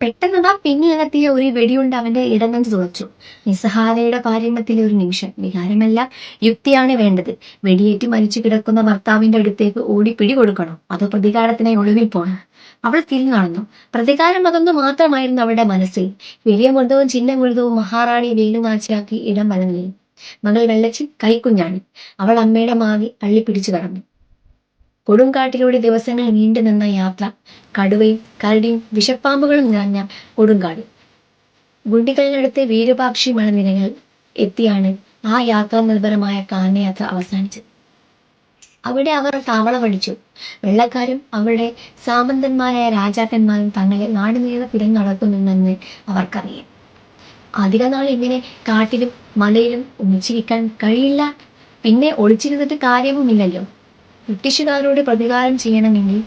പെട്ടെന്നതാ പിന്നിലെത്തിയ ഒരു വെടിയുണ്ട് അവന്റെ ഇടങ്ങൾ തുറച്ചു. നിസ്സഹായയുടെ പാരമ്യത്തിലെ ഒരു നിമിഷം. വികാരമല്ല യുക്തിയാണ് വേണ്ടത്. വെടിയേറ്റ് മരിച്ചു കിടക്കുന്ന ഭർത്താവിന്റെ അടുത്തേക്ക് ഓടി പിടികൊടുക്കണോ? അതോ പ്രതികാരത്തിനായി ഒളിവിൽ പോകണം അവൾ തിരിഞ്ഞു നടന്നു. പ്രതികാരം അതൊന്നു മാത്രമായിരുന്നു അവളുടെ മനസ്സിൽ. വലിയ മൃദവും ചിന്ന മൃദവും മഹാറാണി വെയിലുനാച്ചിയാക്കി ഇടം വലഞ്ഞു. മകൾ വെള്ളച്ചി കൈക്കുഞ്ഞാണ്. അവൾ അമ്മയുടെ മാവി അള്ളി പിടിച്ചു കടന്നു. കൊടുങ്കാട്ടിലൂടെ ദിവസങ്ങൾ നീണ്ടു നിന്ന യാത്ര. കടുവയും കരടിയും വിഷപ്പാമ്പുകളും നിറഞ്ഞ കൊടുങ്കാട്. ഗുണ്ടികളിനടുത്ത് വീരപാക്ഷി മലനിരകൾ എത്തിയാണ് ആ യാത്രാ നിർഭരമായ കാനയാത്ര അവസാനിച്ചത്. അവിടെ അവർ താവളമടിച്ചു വെള്ളക്കാരും അവരുടെ സാമന്തന്മാരായ രാജാക്കന്മാരും തങ്ങളെ നാടുനീളെ പിറന്നടക്കുന്നുണ്ടെന്ന് അവർക്കറിയാം. അധിക നാൾ ഇങ്ങനെ കാട്ടിലും മലയിലും ഒളിച്ചിരിക്കാൻ കഴിയില്ല. പിന്നെ ഒളിച്ചിരുന്നിട്ട് കാര്യവുമില്ലല്ലോ. ബ്രിട്ടീഷുകാരോട് പ്രതികാരം ചെയ്യണമെങ്കിൽ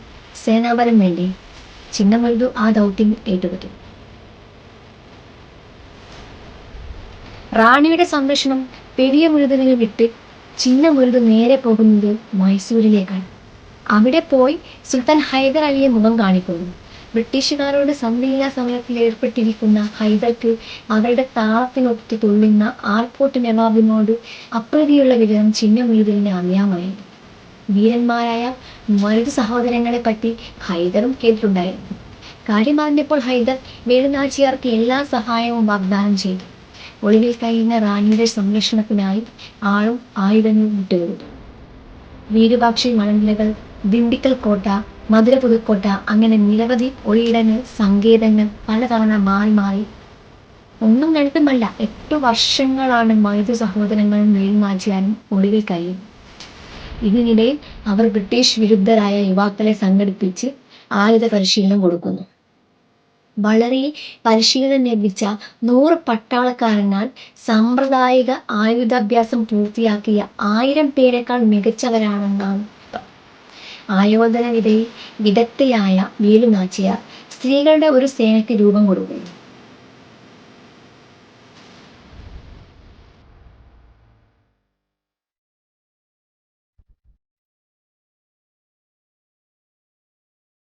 സേനാബലം വേണ്ടി? ചിന്നമൃദു ആ ദൗത്യം ഏറ്റെടുത്തു. റാണിയുടെ സംരക്ഷണം പെരിയ മുരുതനെ വിട്ട് ചിന്ന മൃദു നേരെ പോകുന്നത് മൈസൂരിലേക്കാണ്. അവിടെ പോയി സുൽത്താൻ ഹൈദർ അലിയെ മുഖം കാണിക്കുന്നു. ബ്രിട്ടീഷുകാരോട് സന്ധിയില്ലാ സമയത്തിൽ ഏർപ്പെട്ടിരിക്കുന്ന ഹൈദർക്ക് അവരുടെ താളത്തിനൊത്ത് തുള്ളുന്ന ആർപോർട്ട് നവാബിനോട് അപ്രതിയുള്ള വിവരം ചിന്ന മൃദുവിനെ അറിയാമായിരുന്നു. വീരന്മാരായ മരുത് സഹോദരങ്ങളെ പറ്റി ഹൈദറും കേട്ടിട്ടുണ്ടായിരുന്നു. കാര്യം അറിഞ്ഞപ്പോൾ ഹൈദർ വേലുനാച്ചിയാർക്ക് എല്ലാ സഹായവും വാഗ്ദാനം ചെയ്തു. ഒളിവിൽ കഴിയുന്ന റാണിയുടെ സംരക്ഷണത്തിനായി ആളും ആയുധങ്ങളും വിട്ടുകൊടുത്തു വീരപാക്ഷി മണനിലകൾ ദിണ്ടിക്കൽ കോട്ട മധുര പുതുക്കോട്ട അങ്ങനെ നിരവധി ഒളിയിടങ്ങൾ സങ്കേതങ്ങൾ പലതവണ മാറി മാറി. ഒന്നും രണ്ടുമല്ല എട്ടു വർഷങ്ങളാണ് മൈതു സഹോദരങ്ങളും വേലുനാച്ചിയാനും ഒളിവിൽ കഴിയും ഇതിനിടയിൽ അവർ ബ്രിട്ടീഷ് വിരുദ്ധരായ യുവാക്കളെ സംഘടിപ്പിച്ച് ആയുധ പരിശീലനം കൊടുക്കുന്നു. വളരെ പരിശീലനം ലഭിച്ച നൂറ് പട്ടാളക്കാരനാൽ സാമ്പ്രദായിക ആയുധാഭ്യാസം പൂർത്തിയാക്കിയ ആയിരം പേരെക്കാൾ മികച്ചവരാണെന്നാണ് ആയോധന വിധയിൽ വിദഗ്ധയായ വീലുനാച്ചിയാർ സ്ത്രീകളുടെ ഒരു സേനയ്ക്ക് രൂപം കൊടുക്കുന്നു.